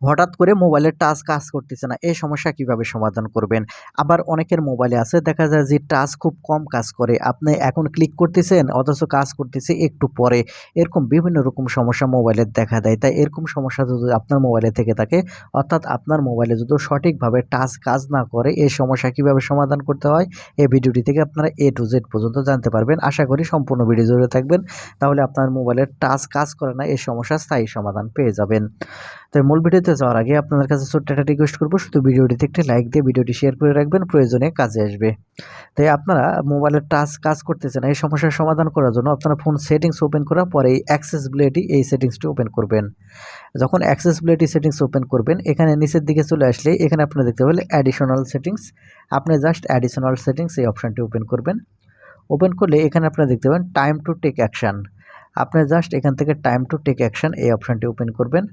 হঠাৎ করে মোবাইলের টাচ কাজ করতেছে না, এই সমস্যা কীভাবে সমাধান করবেন? আবার অনেকের মোবাইলে আছে, দেখা যায় যে টাচ খুব কম কাজ করে, আপনি এখন ক্লিক করতেছেন, অথচ কাজ করতেছে একটু পরে। এরকম বিভিন্ন রকম সমস্যা মোবাইলের দেখা দেয়, তাই এরকম সমস্যা যদি আপনার মোবাইলে থেকে থাকে, অর্থাৎ আপনার মোবাইলে যদি সঠিকভাবে টাচ কাজ না করে, এই সমস্যা কীভাবে সমাধান করতে হয়, এই ভিডিওটি থেকে আপনারা এ টু জেড পর্যন্ত জানতে পারবেন। আশা করি সম্পূর্ণ ভিডিও জুড়ে থাকবেন, তাহলে আপনার মোবাইলের টাচ কাজ করে না, এই সমস্যার স্থায়ী সমাধান পেয়ে যাবেন। তো মূল ভিডিওতে যাওয়ার আগে আপনাদের কাছে ছোট্ট একটা রিকোয়েস্ট করব, শুধু ভিডিওটিতে একটি লাইক দিয়ে ভিডিওটি শেয়ার করে রাখবেন, প্রয়োজনে কাজে আসবে। তাই আপনারা মোবাইলের টাচ কাজ করতেছেন এই সমস্যার সমাধান করার জন্য আপনারা ফোন সেটিংস ওপেন করার পরে এই অ্যাক্সেসবিলিটি এই সেটিংসটি ওপেন করবেন। যখন অ্যাক্সেসবিলিটি সেটিংস ওপেন করবেন, এখানে নিচের দিকে চলে আসলে এখানে আপনারা দেখতে পাবেন অ্যাডিশনাল সেটিংস আপনি জাস্ট অ্যাডিশনাল সেটিংস এই অপশানটি ওপেন করবেন। ওপেন করলে এখানে আপনারা দেখতে পাবেন টাইম টু টেক অ্যাকশান আপনি জাস্ট এখান থেকে টাইম টু টেক অ্যাকশান এই অপশানটি ওপেন করবেন।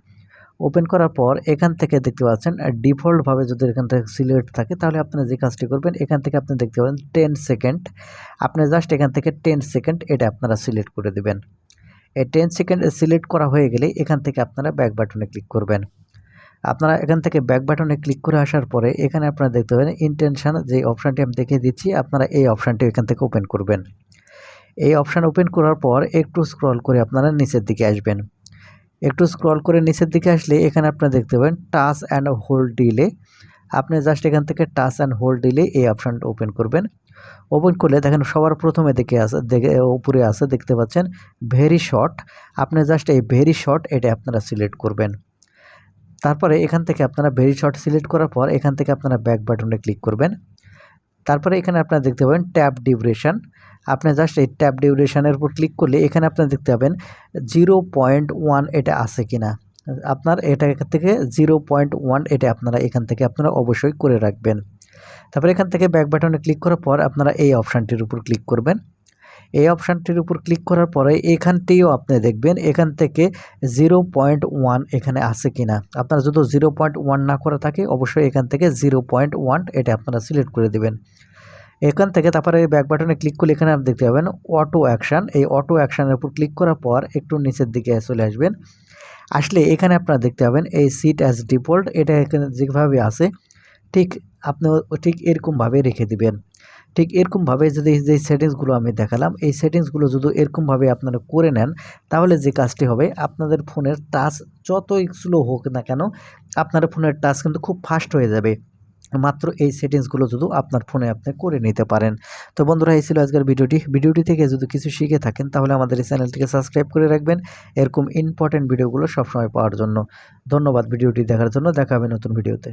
ওপেন করার পর এখান থেকে দেখতে পাচ্ছেন ডিফল্টভাবে যদি এখান থেকে সিলেক্ট থাকে, তাহলে আপনি যে কাজটি করবেন, এখান থেকে আপনি দেখতে পাবেন টেন সেকেন্ড আপনি জাস্ট এখান থেকে টেন সেকেন্ড এটা আপনারা সিলেক্ট করে দেবেন। এই টেন সেকেন্ড সিলেক্ট করা হয়ে গেলে এখান থেকে আপনারা ব্যাক বাটনে ক্লিক করবেন। আপনারা এখান থেকে ব্যাক বাটনে ক্লিক করে আসার পরে এখানে আপনারা দেখতে পাবেন ইন্টেনশন যে অপশানটি আমি দেখিয়ে দিচ্ছি, আপনারা এই অপশানটি এখান থেকে ওপেন করবেন। এই অপশান ওপেন করার পর একটু স্ক্রল করে আপনারা নিচের দিকে আসবেন। একটু স্ক্রল করে নিচের দিকে আসলে এখানে আপনারা দেখতে পাবেন টাচ অ্যান্ড হোল্ড ডিলে আপনি জাস্ট এখান থেকে টাচ অ্যান্ড হোল্ড ডিলে এই অপশানটা ওপেন করবেন। ওপেন করলে দেখেন সবার প্রথমে দেখে আছে দেখে, উপরে আছে দেখতে পাচ্ছেন ভেরি শর্ট আপনি জাস্ট এই ভেরি শর্ট এটা আপনারা সিলেক্ট করবেন। তারপরে এখান থেকে আপনারা ভেরি শর্ট সিলেক্ট করার পর এখান থেকে আপনারা ব্যাক বাটনে ক্লিক করবেন। তারপরে এখানে আপনারা দেখতে পাবেন ট্যাব ডিউরেশন আপনি জাস্ট এই ট্যাব ডিউরেশনের উপর ক্লিক করলে এখানে আপনারা দেখতে পাবেন জিরো পয়েন্ট ওয়ান এটা আছে কি না আপনার এটা থেকে জিরো পয়েন্ট ওয়ান এটা আপনারা এখান থেকে আপনারা অবশ্যই করে রাখবেন। তারপরে এখান থেকে ব্যাক বাটনে ক্লিক করার পর আপনারা এই অপশানটির উপর ক্লিক করবেন। এই অপশানটির উপর ক্লিক করার পরে এখানটিও আপনি দেখবেন এখান থেকে জিরো পয়েন্ট ওয়ান এখানে আছে কি না আপনারা যদি জিরো পয়েন্ট ওয়ান না করা থাকে, অবশ্যই এখান থেকে জিরো পয়েন্ট ওয়ান এটা আপনারা সিলেক্ট করে দেবেন। এখান থেকে তারপরে ব্যাক বাটনে ক্লিক করলে এখানে আপনি দেখতে পাবেন অটো অ্যাকশান এই অটো অ্যাকশানের উপর ক্লিক করার পর একটু নিচের দিকে চলে আসবেন। আসলে এখানে আপনারা দেখতে পাবেন এই সিট অ্যাজ ডিফল্ট এটা এখানে যেভাবে আছে, ঠিক আপনি ঠিক এরকমভাবে রেখে দিবেন। ঠিক এরকমভাবে যদি যে সেটিংসগুলো আমি দেখালাম, এই সেটিংসগুলো যদি এরকমভাবে আপনারা করে নেন, তাহলে যে কাজটি হবে, আপনাদের ফোনের টাচ যতই স্লো হোক না কেন, আপনার ফোনের টাচ কিন্তু খুব ফাস্ট হয়ে যাবে। মাত্র এই সেটিংসগুলো যদি আপনার ফোনে আপনি করে নিতে পারেন। তো বন্ধুরা, এই ছিল আজকের ভিডিওটি। ভিডিওটি থেকে যদি কিছু শিখে থাকেন, তাহলে আমাদের এই চ্যানেলটিকে সাবস্ক্রাইব করে রাখবেন। এরকম ইম্পর্টেন্ট ভিডিওগুলো সবসময় পাওয়ার জন্য। ধন্যবাদ ভিডিওটি দেখার জন্য। দেখা হবে নতুন ভিডিওতে